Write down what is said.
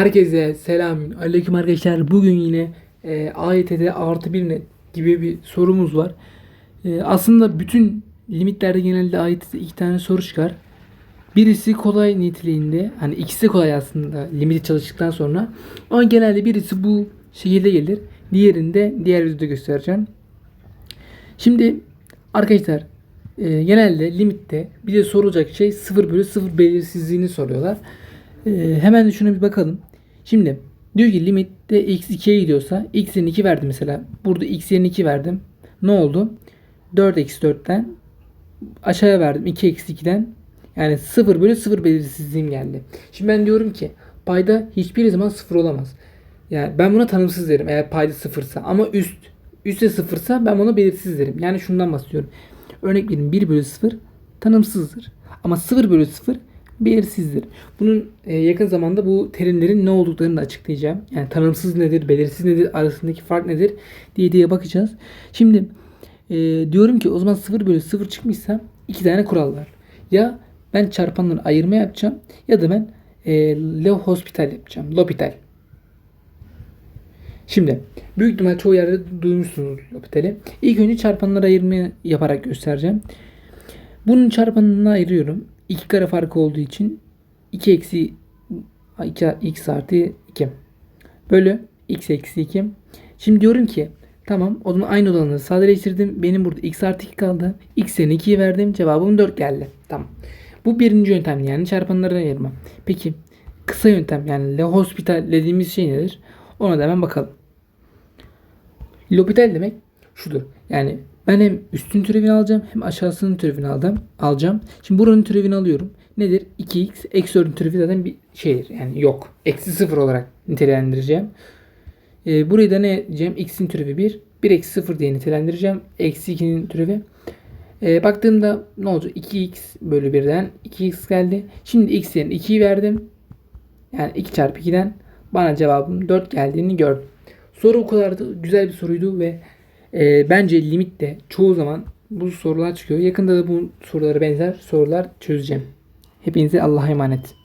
Herkese selam. Aleyküm arkadaşlar. Bugün yine e, AYT'de artı bir net gibi bir sorumuz var. E, aslında bütün limitlerde genelde AYT'de iki tane soru çıkar. Birisi kolay niteliğinde. Hani ikisi kolay aslında limiti çalıştıktan sonra. Ama genelde birisi bu şekilde gelir. Diğerini de diğer videoda göstereceğim. Şimdi arkadaşlar e, genelde limitte bize sorulacak şey 0 bölü 0 belirsizliğini soruyorlar. E, hemen şuna bir bakalım. Şimdi diyor ki limitte x 2'ye gidiyorsa x yerine 2 verdim mesela. Burada x yerine 2 verdim. Ne oldu? 4 eksi 4'ten aşağıya verdim. 2 eksi 2'den yani 0 bölü 0 belirsizliğim geldi. Şimdi ben diyorum ki payda hiçbir zaman 0 olamaz. Yani ben buna tanımsız derim eğer payda sıfırsa ama üst üstte sıfırsa ben buna belirsiz derim. Yani şundan bahsediyorum. Örnek vereyim 1 bölü 0 tanımsızdır. Ama 0 bölü 0 belirsizdir. Bunun e, yakın zamanda bu terimlerin ne olduklarını da açıklayacağım. Yani tanımsız nedir, belirsiz nedir, arasındaki fark nedir diye diye bakacağız. Şimdi e, diyorum ki o zaman 0 bölü 0 çıkmışsa iki tane kural var. Ya ben çarpanları ayırma yapacağım ya da ben e, L'Hospital yapacağım. L'Hopital. Şimdi büyük ihtimal çoğu yerde duymuşsunuz L'Hopital'i. İlk önce çarpanları ayırma yaparak göstereceğim. Bunun çarpanını ayırıyorum. 2 kare farkı olduğu için 2 eksi 2 x artı 2 bölü x eksi 2. Şimdi diyorum ki tamam o zaman aynı olanları sadeleştirdim. Benim burada x artı 2 kaldı. x yerine 2'yi verdim. Cevabım 4 geldi. Tamam. Bu birinci yöntem yani çarpanları ayırma. Peki kısa yöntem yani Le Hospital dediğimiz şey nedir? Ona da hemen bakalım. L'Hopital demek şudur. Yani ben hem üstün türevini alacağım hem aşağısının türevini alacağım. alacağım. Şimdi buranın türevini alıyorum. Nedir? 2x eksi 4'ün türevi zaten bir şeydir. Yani yok. Eksi 0 olarak nitelendireceğim. Ee, burayı da ne diyeceğim? x'in türevi 1. 1 eksi 0 diye nitelendireceğim. Eksi 2'nin türevi. Ee, baktığımda ne olacak? 2x bölü 1'den 2x geldi. Şimdi x yerine 2'yi verdim. Yani 2 çarpı 2'den bana cevabım 4 geldiğini gördüm. Soru o kadar da güzel bir soruydu ve e, bence limitte çoğu zaman bu sorular çıkıyor. Yakında da bu sorulara benzer sorular çözeceğim. Hepinize Allah'a emanet.